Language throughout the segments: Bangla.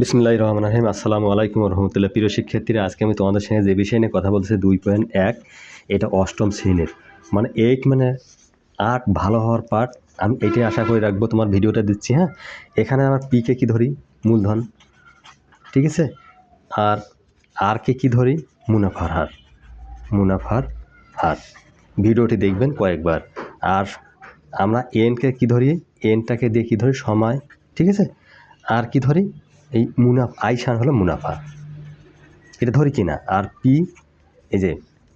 বিসমুল্লাহ রহমান রহিম। আসসালামু আলাইকুম রহমতুল্লাহ প্রিয় শিক্ষার্থীরা, আজকে আমি তোমাদের সঙ্গে যে বিষয় নিয়ে কথা বলছি দুই পয়েন্ট এক, এটা অষ্টম শ্রেণির। মানে এক মানে আট ভালো হওয়ার পার্ট আমি এটাই আশা করে রাখব, তোমার ভিডিওটা দিচ্ছি হ্যাঁ? এখানে আমার পিকে কি ধরি? মূলধন। ঠিক আছে? আর আর কে কী ধরি? মুনাফার হার। মুনাফার হার। ভিডিওটি দেখবেন কয়েকবার। আর আমরা এনকে কী ধরি? এনটাকে দিয়ে কী ধরি? সময়। ঠিক আছে? আর কি ধরি? এই মুনাফা আই শান হলো মুনাফা। এটা ধরি কি না আর পি, এই যে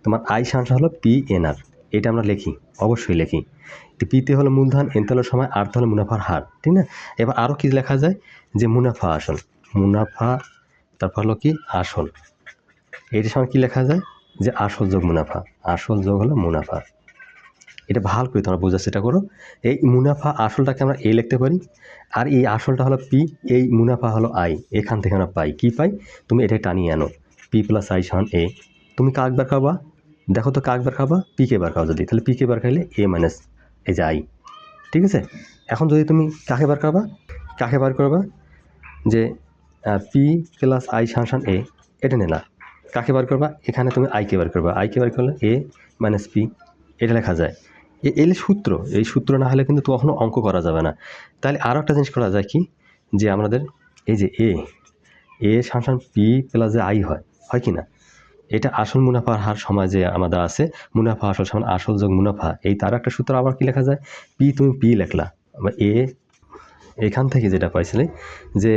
তোমার আই হলো পি এন আর। এটা আমরা লিখি, অবশ্যই লিখি। পিতে হলো মূলধন এনতে হলো সময় আরতে হলো মুনাফার হার, ঠিক না? এবার আরও কি লেখা যায়? যে মুনাফা আসল। মুনাফা, তারপর হলো কি? আসল। এটার সময় কী লেখা যায়? যে আসল যোগ মুনাফা। আসল যোগ হলো মুনাফা। এটা ভালো করে তোমরা বোঝার চেষ্টা করো। এই মুনাফা আসলটাকে আমরা এ লিখতে পারি। আর এই আসলটা হলো পি, এই মুনাফা হলো আই। এখান থেকে আমরা পাই। কি পাই? তুমি এটা টানিয়ে আনো। পি প্লাস আই সমান এ তুমি কাক বার খাবা? দেখো তো কাক বার খাবা? পিকে বার খাও যদি। তাহলে পিকে বার খাইলে এ মাইনাস এই যে আই ঠিক আছে? এখন যদি তুমি কাকে বার খাবা? কাকে বার করবা? যে পি প্লাস আই সান সান এ এটা নিলা কাকে বার করবা? এখানে তুমি আইকে বার করবা। আইকে বার করলে এ মাইনাস পি এটা লেখা যায়। এলে সূত্র, এই সূত্র না হলে কিন্তু কখনো অঙ্ক করা যাবে না। তাহলে আরও একটা জিনিস করা যায় কি? যে আমাদের এই যে এ এ সামসান পি প্লাস যে আই হয় হয় কি না? এটা আসল মুনাফার হার সময় যে আমাদের আছে, মুনাফা আসল সমান আসল যোগ মুনাফা। এই তার একটা সূত্র আবার কি লেখা যায়? পি তুমি পি লেখলা। এ এখান থেকে যেটা পাইছিলে, যে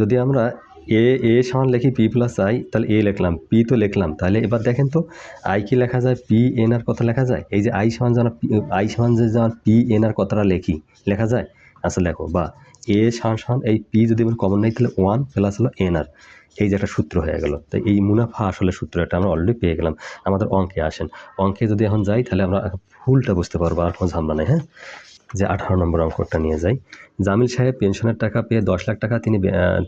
যদি আমরা এ এ সমান লিখি পি প্লাস আই তাহলে এ লিখলাম। পি তো লিখলাম। তাহলে এবার দেখেন তো আই কি লেখা যায়? পি এন আর কত লেখা যায়? এই যে আই সমান যেন আই সমান যে যেমন পি এন আর কতটা লেখি, লেখা যায়? আচ্ছা লেখো বা এ সমান সমান এই পি যদি আমরা কমন নেই, তাহলে ওয়ান প্লাস হলো এন আর। এই যে একটা সূত্র হয়ে গেল। তাই এই মুনাফা আসলে সূত্র এটা আমরা অলরেডি পেয়ে গেলাম। আমাদের অঙ্কে আসেন। অঙ্কে যদি এখন যাই, তাহলে আমরা ফুলটা বুঝতে পারব, আর কোনো ঝামেলা নেই হ্যাঁ? যে আঠারো নম্বর অঙ্কটা নিয়ে যাই। জামিল সাহেব পেনশনের টাকা পেয়ে দশ লাখ টাকা তিনি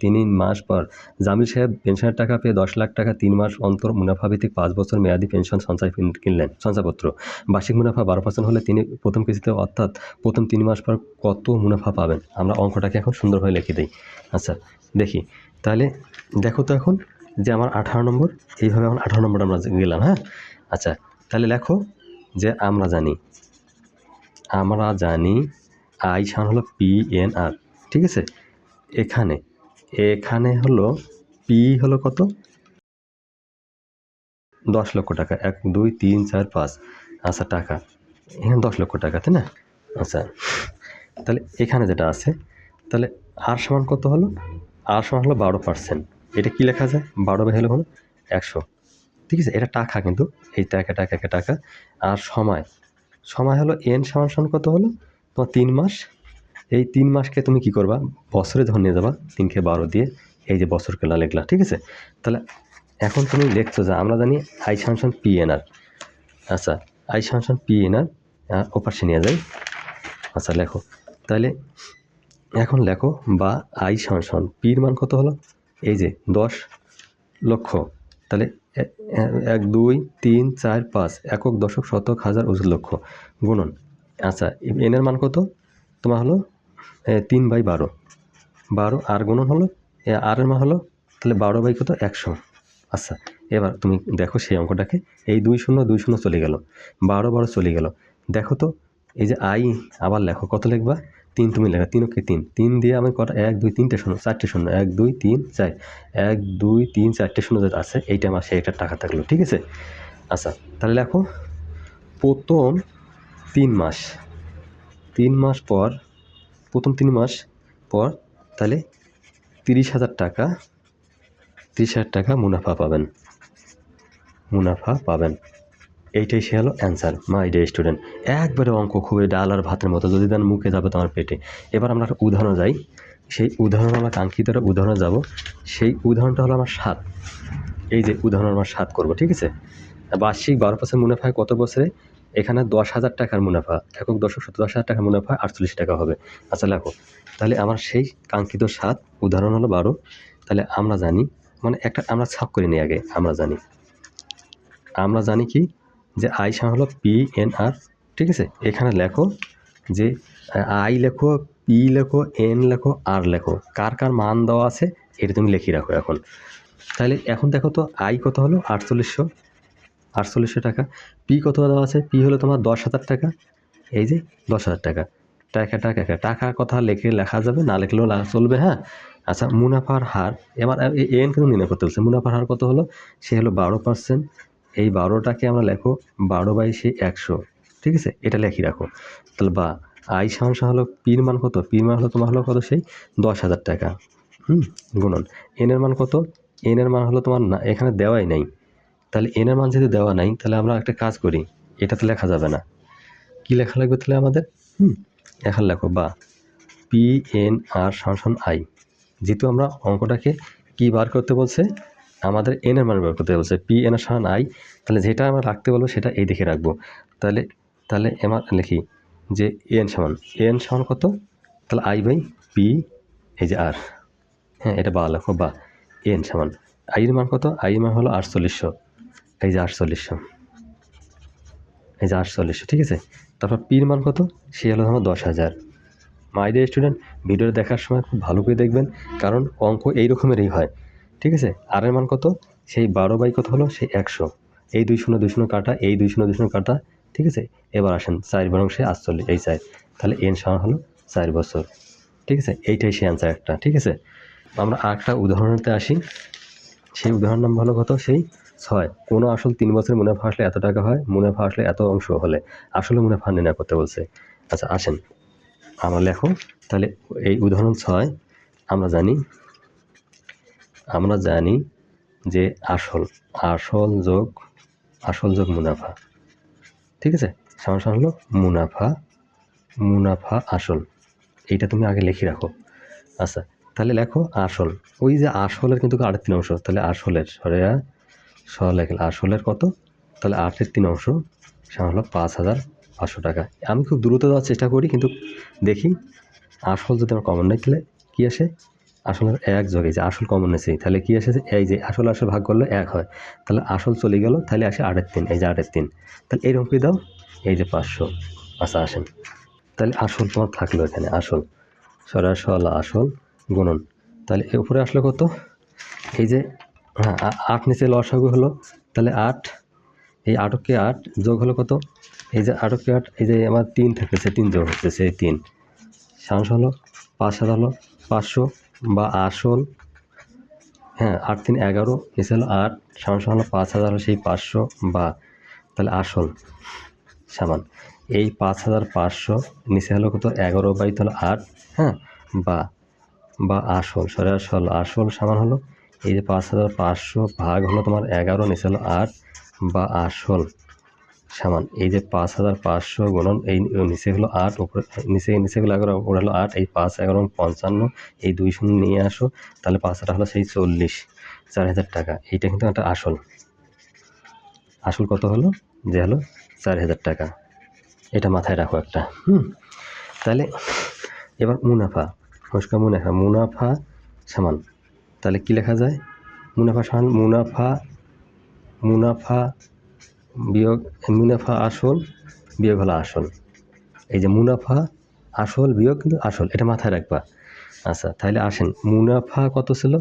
তিনি মাস পর জামিল সাহেব পেনশনের টাকা পেয়ে দশ লাখ টাকা তিন মাস অন্তর মুনাফা ভিত্তিক পাঁচ বছর মেয়াদি পেনশন সঞ্চয় কিনলেন সঞ্চয়পত্র বার্ষিক মুনাফা বারো পার্সেন্ট হলে তিনি প্রথম কিস্তিতে অর্থাৎ প্রথম তিন মাস পর কত মুনাফা পাবেন? আমরা অঙ্কটাকে এখন সুন্দরভাবে লিখে দিই। আচ্ছা দেখি। তাহলে দেখো তো এখন যে আমার আঠারো নম্বর, এইভাবে এখন আঠারো নম্বর আমরা গেলাম হ্যাঁ? আচ্ছা তাহলে লেখো যে আমরা জানি আমরা জানি আই সমান হলো পি এন আর, ঠিক আছে? এখানে এখানে হলো পি হলো কত? দশ লক্ষ টাকা, এক, দুই, তিন, চার, পাঁচ। আচ্ছা টাকা। এখানে দশ লক্ষ টাকা, তাই না? আচ্ছা তাহলে এখানে যেটা আছে, তাহলে আর সমান কত হলো? আর সমান হলো বারো পার্সেন্ট। এটা কি লেখা যায় বারো বাই হলো হলো একশো। ঠিক আছে? এটা টাকা কিন্তু, এই টাকা টাকা টাকা। আর সময় সময় হলো এন সমান সমান কত হলো? তোমার তিন মাস। এই তিন মাসকে তুমি কি করবা? বছরে যখন নিয়ে যাবা, তিনকে বারো দিয়ে এই যে বছর কেলা লিখলা, ঠিক আছে? তাহলে এখন তুমি লিখছো যে, আমরা জানি I Samson P N R আচ্ছা I Samson P N R ওপাশে নিয়ে যাই। আচ্ছা লেখো। তাহলে এখন লেখো, বা আই সামসন পির মান কত হলো? এই যে দশ লক্ষ। তাহলে এক দুই, তিন, চার, পাঁচ। একক দশক শতক হাজার অযুত লক্ষ। গুণন। আচ্ছা এনের মান কত? তোমার হলো তিন বাই বারো। বারো, আর গুণন হলো আর এর মান হলো, তাহলে বারো বাই কত? একশো। আচ্ছা এবার তুমি দেখো সেই অঙ্কটাকে। এই দুই শূন্য দুই শূন্য চলে গেল। বারো বারো চলে গেল। দেখো তো, এই যে আই, আবার লেখো। কত লিখবা? তিন তুমি লেখা তিন, ওকে তিন। তিন দিয়ে আমি কটা? এক, দুই, তিনটে শূন্য, চারটে শূন্য। এক, দুই, তিন, চার। এক, দুই, তিন, চারটে শূন্য যেটা আছে, এইটা আমার সেইটা টাকা থাকল, ঠিক আছে? আচ্ছা তাহলে লেখো, প্রথম তিন মাস। তিন মাস পর, প্রথম তিন মাস পর, তাহলে তিরিশ হাজার টাকা, তিরিশ হাজার টাকা মুনাফা পাবেন। মুনাফা পাবেন। এইটাই সে হলো অ্যান্সার মাই ডে স্টুডেন্ট একবারে অঙ্ক খুবই ডাল আর ভাতের মতো, যদি দেন মুখে যাবে তোমার পেটে। এবার আমরা একটা উদাহরণ যাই। সেই উদাহরণ আমরা কাঙ্ক্ষিত একটা উদাহরণে যাব। সেই উদাহরণটা হলো আমার সাত। এই যে উদাহরণ আমার সাত করব, ঠিক আছে? বার্ষিক বারো পার্সেন্ট মুনাফায় কত বছরে? এখানে দশ হাজার টাকার মুনাফা। একক দশক সত্তর দশ হাজার টাকার মুনাফা আটচল্লিশ টাকা হবে। আচ্ছা লেখো। তাহলে আমার সেই কাঙ্ক্ষিত সাত উদাহরণ হলো বারো। তাহলে আমরা জানি মানে একটা আমরা ছাপ করে নিই আগে, আমরা জানি। আমরা জানি কি? যে আই সমান হলো পি, এন, আর, ঠিক আছে? এখানে লেখো যে আই লেখো, পি লেখো, এন লেখো, আর লেখো। কার কার মান দেওয়া আছে, এটা তুমি লিখে রাখো এখন। তাহলে এখন দেখো তো আই কত হলো? আটচল্লিশশো। আটচল্লিশশো টাকা। পি কত দেওয়া আছে? পি হলো তোমার দশ হাজার টাকা। এই যে দশ হাজার টাকা। টাকা টাকা টাকা। টাকা কথা লেখে লেখা যাবে, না লেখলেও চলবে হ্যাঁ? আচ্ছা মুনাফার হার। এবার এন কিন্তু নির্ণয় করতে বলছে। মুনাফার হার কত হলো? সে হলো বারো পার্সেন্ট এই বারোটাকে আমরা লেখো বারো বাই সে একশো। ঠিক আছে? এটা লেখি রাখো। তাহলে বা, আই সমান হলো পির মান কত? পির মান হলো তোমার হলো কত সেই? দশ হাজার টাকা। হুম? গুণন। এনের মান কত? এনের মান হলো তোমার না, এখানে দেওয়াই নাই। তাহলে এনের মান যদি দেওয়া নাই, তাহলে আমরা একটা কাজ করি, এটাতে লেখা যাবে না। কি লেখা লাগবে তাহলে আমাদের? হুম? এখন লেখো বা, পি এন আর সমান আই। যেহেতু আমরা অঙ্কটাকে কি বার করতে বলছে? আমাদের এনের মান বার করতে বলছে পি এন আর সমান আই তাহলে যেটা আমরা রাখতে বলব সেটা এই দিকে রাখব। তাহলে তাহলে আমার লিখি যে এন সমান এন সমান কত? তাহলে আই বাই পি এই যে আর হ্যাঁ এটা বা লেখো, বা এন সমান। আইয়ের মান কত? আইয়ের মান হলো আটচল্লিশশো। এই যে আটচল্লিশশো। এই যে আটচল্লিশশো, ঠিক আছে? তারপর পির মান কত? সে হলো আমার দশ হাজার। মাই ডিয়ার স্টুডেন্ট ভিডিওটা দেখার সময় খুব ভালো করে দেখবেন, কারণ অঙ্ক এই রকমেরই হয়। ঠিক আছে? আর এর মান কত? সেই বারো বাই কত হলো? সেই একশো। এই দুই শূন্য দুই শূন্য কাটা, এই দুই শূন্য দুই শূন্য কাটা, ঠিক আছে? এবার আসেন চার বরং সে আটচল্লিশ, এই চার। তাহলে এন সমান হলো চার বছর। ঠিক আছে? এইটাই সেই অ্যান্সার একটা, ঠিক আছে? আমরা আরেকটা উদাহরণতে আসি। সেই উদাহরণ নাম হলো কত? সেই ছয়। কোনো আসল তিন বছর মুনাফা আসলে এত টাকা হয়? মুনাফা আসলে এত অংশ হলে আসলে মুনাফা নির্ণয় করতে বলছে। আচ্ছা আসেন। আমরা লেখো। তাহলে এই উদাহরণ ছয়, আমরা জানি আমরা জানি যে আসল আসল যোগ আসল যোগ মুনাফা। ঠিক আছে? সমান হলো মুনাফা মুনাফা আসল। এইটা তুমি আগে লিখে রাখো। আচ্ছা তাহলে লেখো আসল। ওই যে আসলের কিন্তু আটের তিন অংশ, তাহলে আসলের, সরে স লেখলে আসলের কত? তাহলে আটের তিন অংশ, সমান হলো পাঁচ হাজার পাঁচশো টাকা। আমি খুব দ্রুত দেওয়ার চেষ্টা করি, কিন্তু দেখি আসল যদি আমার কমন নেই তাহলে কী আসে? আসলের এক যোগ এই যে আসল কমন নেছি তাহলে কী আসে এই যে আসল আসল ভাগ করলে এক হয়। তাহলে আসল চলে গেল, তাহলে আসে আটের তিন, এই যে আটের তিন। তাহলে এইরকম কি দাও, এই যে পাঁচশো। আচ্ছা আসেন। তাহলে আসল তোমার থাকল এখানে, আসল। সরাসল আসল গুণন। তাহলে এর উপরে আসলো কত? এই যে হ্যাঁ আট নিচে লসাগু হলো। তাহলে আট, এই আটকে আট যোগ হলো কত? এই যে আটকে আট, এই যে আমার তিন থাকতেছে তিন যোগ হচ্ছে এই তিন। সাংস হলো, পাঁচ হাজার হলো, পাঁচশো। বা আসল হ্যাঁ আট তিন এগারো নিচে হলো আট, সামান সমান হলো পাঁচ হাজার সেই পাঁচশো বা, তাহলে আসল সামান। এই পাঁচ হাজার পাঁচশো, নিচে হলো কত? এগারো বাই তাহলে আট হ্যাঁ বা বা আসল সরে আসল আসল সমান হলো। এই যে পাঁচ হাজার পাঁচশো ভাগ হলো তোমার এগারো, নিচে হলো আট, বা আসল। সমান। এই যে পাঁচ হাজার পাঁচশো গুণন এই নিচে হলো আট, উপরে, নিচে নিচে হলো এগারো, উপরে হলো আট, এই পাঁচ, এগারো, পঞ্চান্ন, এই দুই শূন্য নিয়ে আসো, তাহলে পাঁচ হাজার হলো সেই চল্লিশ, চার হাজার টাকা। এইটা কিন্তু একটা আসল। আসল কত হলো? যে হলো চার হাজার টাকা। এটা মাথায় রাখো একটা, হুম? তাহলে এবার মুনাফা নমস্কার মুনাফা মুনাফা সমান। তাহলে কি লেখা যায়? মুনাফা সমান, মুনাফা মুনাফা বিয়োগ মুনাফা আসল, বিয়োগ হলো আসল। এই যে মুনাফা আসল, বিয়োগ কিন্তু আসল, এটা মাথায় রাখবা। আচ্ছা তাহলে আসেন, মুনাফা কত ছিল?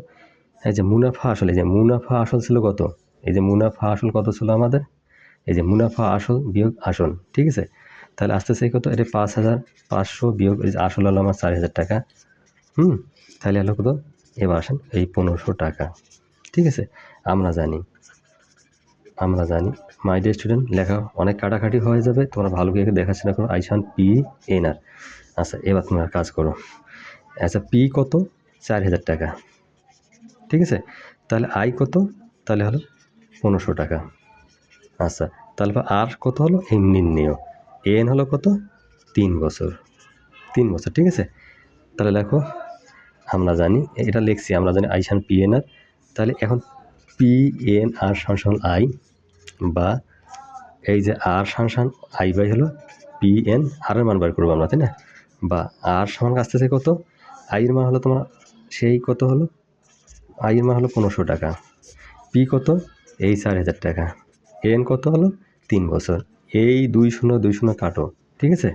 এই যে মুনাফা আসল, এই যে মুনাফা আসল ছিল কত? এই যে মুনাফা আসল কত ছিল আমাদের? এই যে মুনাফা আসল, বিয়োগ আসল, ঠিক আছে? তাহলে আস্তে আস্তে কত? এটা পাঁচ হাজার পাঁচশো বিয়োগ, এই যে আসল হলো আমার চার হাজার টাকা। হুম? তাহলে হলো কত? এবার আসেন, এই পনেরোশো টাকা, ঠিক আছে? আমরা জানি। আমরা জানি। মাই ডিয়ার স্টুডেন্ট লেখা অনেক কাটাকাটি হয়ে যাবে। তোমরা ভালো করে দেখাশোনা করো। আইসান পি এন আর আচ্ছা এবার তোমরা কাজ করো। আচ্ছা পি কত? চার হাজার টাকা। ঠিক আছে? তাহলে আই কত? তাহলে হলো পনেরোশো টাকা। আচ্ছা তাহলে আর কত হলো? এই নির্ণয়। এন হলো কত? তিন বছর। তিন বছর, ঠিক আছে? তাহলে লেখো, আমরা জানি, এটা লিখছি, আমরা জানি আইসান পি এন আর তাহলে এখন পি এন আর সমান আই বা এই যে আর সমান আই বাই হলো পি এন, আর এর মান বার করব আমরা, তাই না? বা আর সমান আসতেছে কত? আইয়ের মান হলো তোমার, সেই কত হলো? আইয়ের মান হলো পনেরোশো টাকা। পি কত? এই চার হাজার টাকা। এন কত হলো? তিন বছর। এই দুই শূন্য দুই শূন্য কাটো, ঠিক আছে?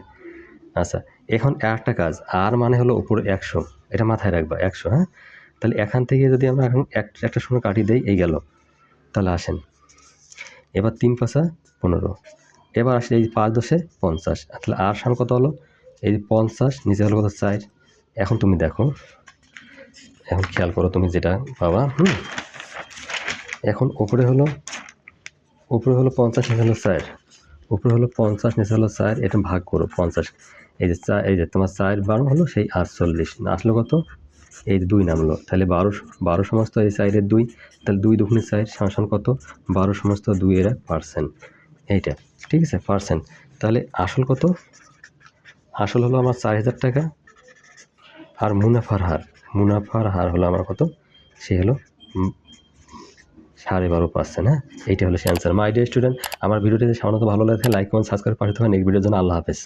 আচ্ছা এখন একটা কাজ, আর মানে হলো উপরে একশো। এটা মাথায় রাখবা, একশো হ্যাঁ? তাহলে এখান থেকে যদি আমরা এখন এক, একটা শূন্য কাটি দেই, এই গেল। তাহলে আসেন। এবার তিন পাশা পনেরো। এবার আসলে এই পাঁচ দশে পঞ্চাশ। তাহলে আর সান কত হলো? এই পঞ্চাশ, নিচে হলো কত? চার। এখন তুমি দেখো। এখন খেয়াল করো তুমি যেটা পাবা, হুম? এখন উপরে হলো উপরে হলো পঞ্চাশ, নিচে হলো চার। উপরে হলো পঞ্চাশ, নিচে হলো চার। এটা ভাগ করো, পঞ্চাশ। এই যে চা এই যে তোমার চার বারো হলো, সেই আটচল্লিশ। আসলো কত? এই দুই নামলো, তাহলে বারো বারো সমস্ত এই সাইডের দুই, তাহলে দুই দুগুণে সাইড সাংসান কত? বারো সমস্ত দুই এরা পার্সেন্ট এইটা, ঠিক আছে পার্সেন্ট তাহলে আসল কত? আসল হলো আমার চার হাজার টাকা, আর মুনাফার হার মুনাফার হার হলো আমার কত? সে হলো সাড়ে বারো পার্সেন্ট হ্যাঁ? এইটা হলো সে অ্যান্সার মাই ডিয়ার স্টুডেন্ট আমার ভিডিওটি সাধারণত ভালো লাগে লাইক কমেন্ট সাবস্ক্রাইব পাঠিয়ে থাকেন। এই ভিডিওর জন্য আল্লাহ হাফেজ।